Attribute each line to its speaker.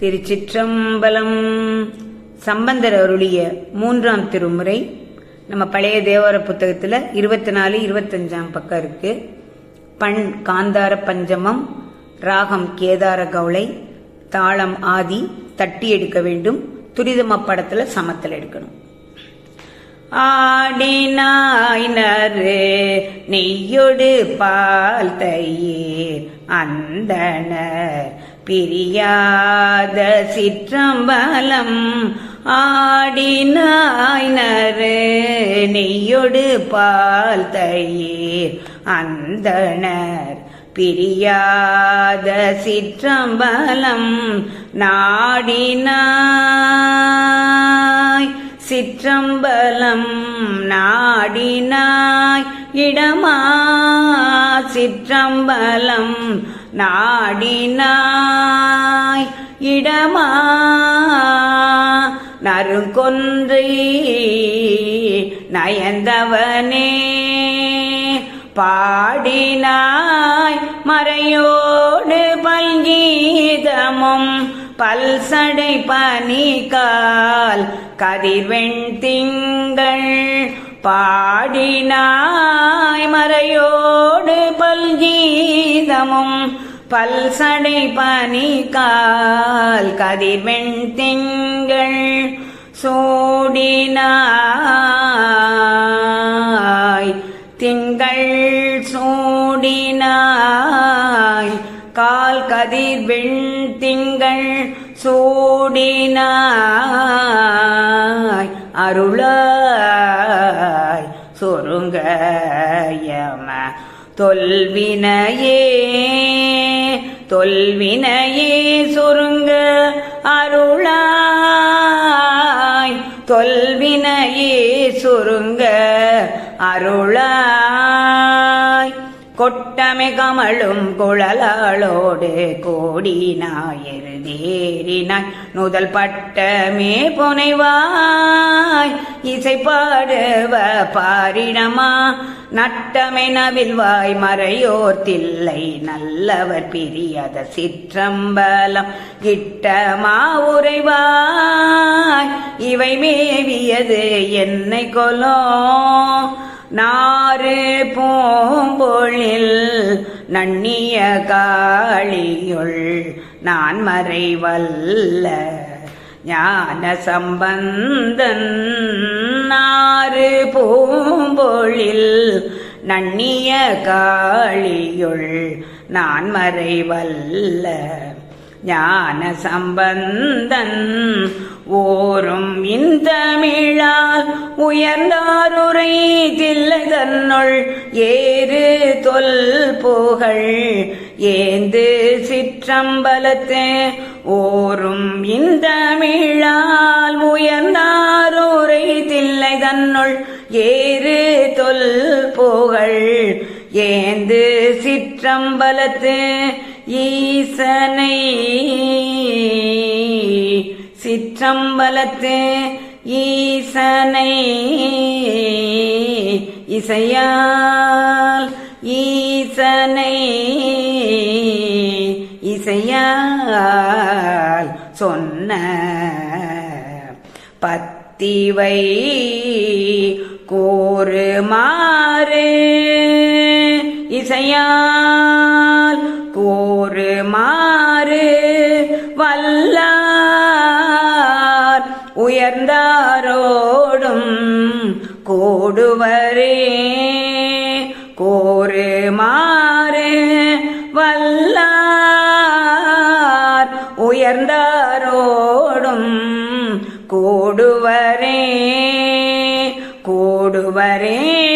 Speaker 1: திருச்சிற்றம்பலம். சம்பந்தர் அருளிய மூன்றாம் திருமுறை. நம்ம பழைய தேவார புத்தகத்தில் இருபத்தி நாலு இருபத்தஞ்சாம் பக்கம் இருக்கு. பண் காந்தார பஞ்சமம் ராகம் கேதார கவுளை தாளம் ஆதி தட்டி எடுக்க வேண்டும். துரிதம படத்துல சமத்தில் எடுக்கணும். ஆடினாய் நறு நெய்யொடு பால் தையே அந்தனர் பிரியாத சிற்றம்பலம் ஆடினாய் நறு நெய்யொடு பால் தயிர் அந்தனர். பிரியாத சிற்றம்பலம் நாடினாய். சிற்றம்பலம் நாடினாய் இடமா சிற்றம்பலம் நாடினாய் இடமா? நறுங்கொன்றே நயந்தவனே பாடினாய் மறையோடு பல்கீதமும் பல்சடை பனிகால் கதிர்வெண் திங்கள் பாடினாய் மறையோடு பல்கீதமும் பல்சடை பனிகால் கதிர்வெண் திங்கள் சூடினாய். திங்கள் சூடினாய். கால் கதிர் வெண் திங்கள் சூடினாய். சொருங்க யம. தொல்வினையே தொல்வினையே சுருங்க அருளாய். தொல்வினையே சுருங்க அருளாய். கொட்டமை கமழும் குழலாளோடு கோடினாயிருதேறினாய் நுதல் பட்டமே புனைவாய். இசை பாடுவ பாரிடமா நட்டமெனவில் வாய் மறையோர் தில்லை நல்லவர் பிரியத சிற்றம்பலம் கிட்டமா உறைவாய் இவை மேவியது என்னை கொலோ. நாறு பூம்பொழில் நன்னிய காளியுள் நான் மறைவல்ல. ஞான சம்பந்தன் நாறு பூம்பொழில் நன்னிய காளியுள் நான் மறைவல்ல ஞான சம்பந்தன் தொல் புகழ் ஏந்து சிற்றம்பலத்தே. ஓரும் இந்த மிழால் உயர்ந்தாரோரை தில்லை தன்னுள் ஏறு தொல் புகழ் ஏந்து சிற்றம்பலத்து. ஈசனை சிற்றம்பலத்து. ஈசனை இசையால் ஈசனை இசையால் சொன்ன பத்திவை கோருமாறு இசையால் கோருமாறு வல்லார். உயர்ந்தாரோடும் கோடுவரே. கோ வல்லார் உயர்ந்தாரோடும் கூடுவரே கூடுவரே.